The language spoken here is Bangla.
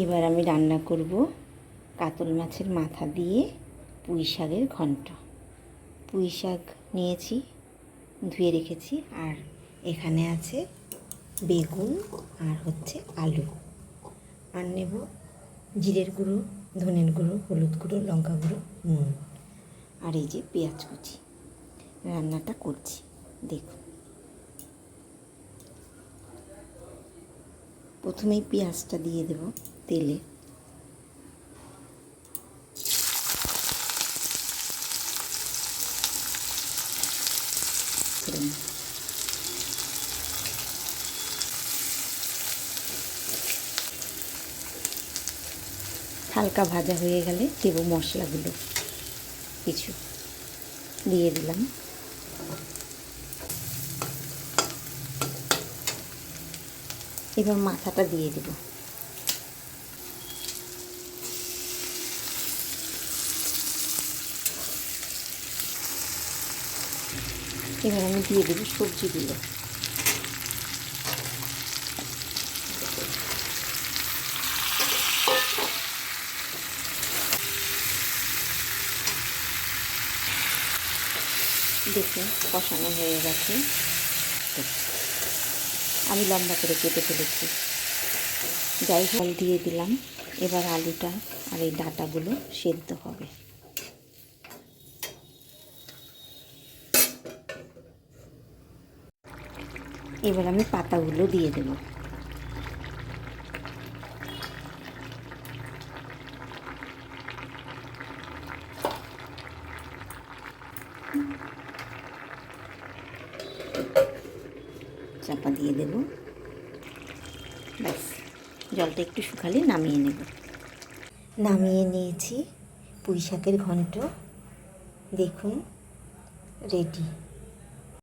এবার আমি রান্না করব কাতল মাছের মাথা দিয়ে পুঁই শাকের ঘন্ট। পুঁই শাক নিয়েছি, ধুয়ে রেখেছি, আর এখানে আছে বেগুন আর হচ্ছে আলু। আর নেব জিরের গুঁড়ো, ধনের গুঁড়ো, হলুদ গুঁড়ো, লঙ্কা গুঁড়ো, নুন আর এই যে পেঁয়াজ কুচি। রান্নাটা করছি, দেখুন। প্রথমেই পেঁয়াজটা দিয়ে দেব। তেলে হালকা ভাজা হয়ে গেলে দেব মশলাগুলো। কিছু দিয়ে দিলাম। এবার মাথাটা দিয়ে দেব। এবার আমি দিয়ে দেবো সবজিগুলো। দেখুন, কষানো হয়ে গেছে। আমি লম্বা করে কেটে ফেলেছি। যাই জল দিয়ে দিলাম। এবার আলুটা আর এই ডাটাগুলো সেদ্ধ হবে। এবার আমি পাতাগুলো দিয়ে দেব। চাপা দিয়ে দেব। ব্যাস, জলটা একটু শুকালে নামিয়ে নেব। নামিয়ে নিয়েছি পুঁই শাকের ঘন্ট। দেখুন রেডি